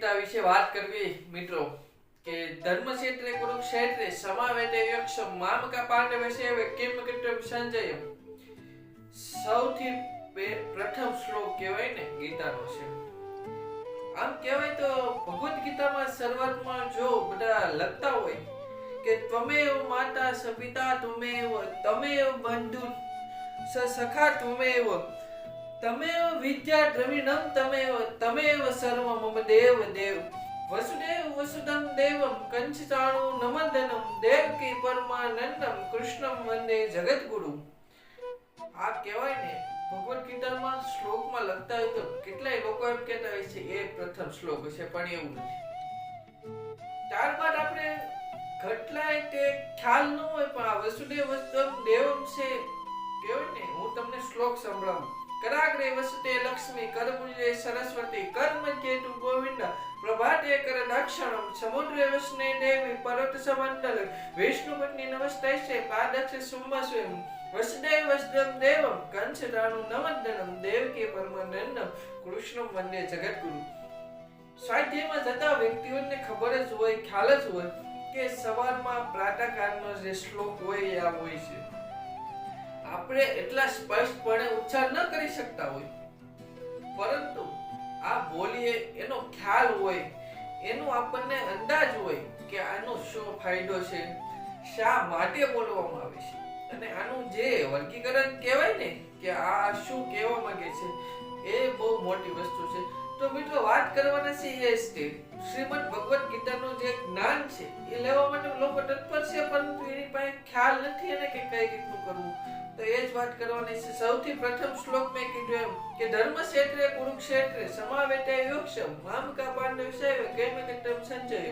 ગીતા વિશે વાત કરવી મિત્રો, કે ધર્મ ક્ષેત્રે કુરુક્ષેત્રે સમાવેતે યક્ષ મામકા પાંડવ સેવ કિમ કિટમ સંજય? સૌથી પ્રથમ શ્લોક કહેવાય ને ગીતાનો છે. આમ કહેવાય તો ભગવદ્ ગીતામાં શરૂઆતમાં જો બધા લખતા હોય કે ત્વમેવ માતા સ પિતા તમે તમેવ બંધુ સખા ત્વમેવ તમેવ વિદ્યા દ્રવિણમ તમેવ તમેવ સર્વ મમ દેવ દેવ. વસુદેવ વસુદમ દેવમ કંચતાણુ નમંદનમ દેવકી પરમાનંદમ કૃષ્ણમ વંદે જગતગુરુ આ કહેવાય ને, ભગવદ ગીતામાં શ્લોકમાં લખતા હોય તો કેટલાય લોકો એમ કહેતા હોય છે, એ પ્રથમ શ્લોક છે પણ એવું નથી. ત્યારબાદ આપણે કેટલાય તે ખ્યાલ ન હોય, પણ આ વસુદેવ વસુદમ દેવમ છે, કહેવાય ને, હું તમને શ્લોક સંભળાવું. કરાગ્રે વસતે લક્ષ્મી, કરપુજે સરસ્વતી કર્મધ્યેતુ ગોવિંદ, પ્રભાતે કર દક્ષિણમ સમુદ્રે વસને દેવી, પરત સમંડલ વિષ્ણુપત્ની નમસ્તે છે પાદક્ષ સુમસ્વયં વસુદેવ વસુદેવ દેવમ કંસદાનુ નમંદનમ, દેવકી પરમાનંદમ કૃષ્ણ વન્ય જગતગુરુ સ્વાધ્યાયમાં જતા વ્યક્તિઓને ખબર જ હોય, ખ્યાલ જ હોય કે સવારમાં પ્રાતઃકાળનો જે શ્લોક હોય, એ આ હોય છે. આપણે એટલા સ્પષ્ટપણે ઉચ્ચાર ન કરી શકતા હોય. પરંતુ આ બોલીએ એનો ખ્યાલ હોય, એનો આપણને અંદાજ હોય કે આનો શું ફાયદો છે, શા માટે બોલવામાં આવે છે. અને આનું જે વર્ગીકરણ કહેવાય ને કે આ શું કહેવા માંગે છે, એ બહુ મોટી વસ્તુ છે. તો મિત્રો વાત કરવાના છે એ શ્રીમદ ભગવદ્ ગીતાનું જે જ્ઞાન છે, એ લેવા માટે લોકો તત્પર છે, પરંતુ એની પાસે ખ્યાલ નથી અને કે કઈ રીતનું કરવું. તો એ જ વાત કરવાની છે. સૌથી પ્રથમ શ્લોક મેં કીધું એમ કે ધર્મ ક્ષેત્રે કુરુક્ષેત્રે સમાવેતે યોક્ષમ મામકા કાપાંડ વિષય કેમ સંજય.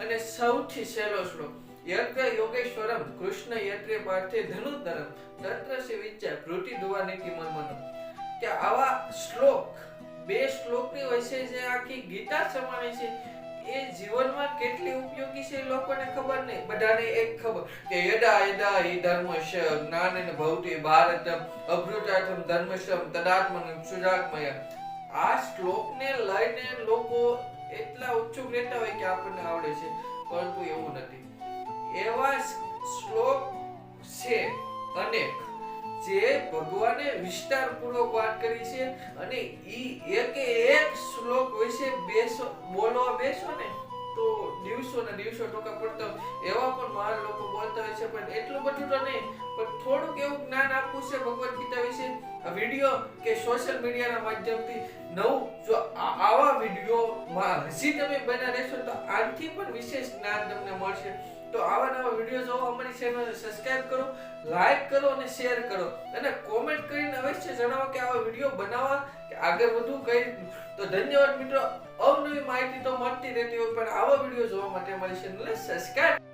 અને સૌથી સહેલો શ્લોક યત્ર યોગેશ્વરમ, કૃષ્ણ યત્રે પાર્થે ધનુર્ધરમ, તત્ર સે વિચાર ભૃતિ દુવાની મનમનો કે આવા શ્લોક, બે શ્લોકની વચ્ચે જે આખી ગીતા સમાવે છે એ જીવનમાં કેટલી ઉપયોગી છે લોકોને ખબર નહીં. બધાને એક ખબર કે યદા યદા હિ ધર્મશ જ્ઞાનેન ભવતિ ભારતમ અભૃતાથમ ધર્મશમ તદાત્મન સુજાત્મય આ શ્લોકને લઈને લોકો એટલા ઉત્સુક રહેતા હોય કે આપણને આવડે છે, પરંતુ એવું નથી. એવા શ્લોક છે અનેક. જે ભગવાને વિસ્તારપૂર્વક વાત કરી છે અને ઈ એકે એક શ્લોક વિશે બેસો બોલવા બેસો ને, તો દિવસો ને દિવસો ટકા પડતા એવા પણ મહાન લોકો બોલતા હોય છે, પણ એટલું બધું તો નહીં, પણ થોડુંક એવું જ્ઞાન આપવું છે ભગવદ ગીતા વિશે આ વીડિયો કે સોશિયલ મીડિયાના માધ્યમથી નવું જો આવા વિડીયોમાં હજી તમે બના રહેશો તો આનાથી પણ વિશેષ જ્ઞાન તમને મળશે. તો આવા નવા વીડિયો જોવા અમારી ચેનલને સબસ્ક્રાઇબ કરો લાઈક કરો અને શેર કરો. અને કોમેન્ટ કરીને અવશ્ય જણાવો કે આવા વીડિયો બનાવવા કે આગળ વધુ કઈ. તો ધન્યવાદ મિત્રો, અવનવી માહિતી તો મળતી રહેતી હોય પણ આવા વીડિયો જોવા માટે અમારી ચેનલને સબસ્ક્રાઇબ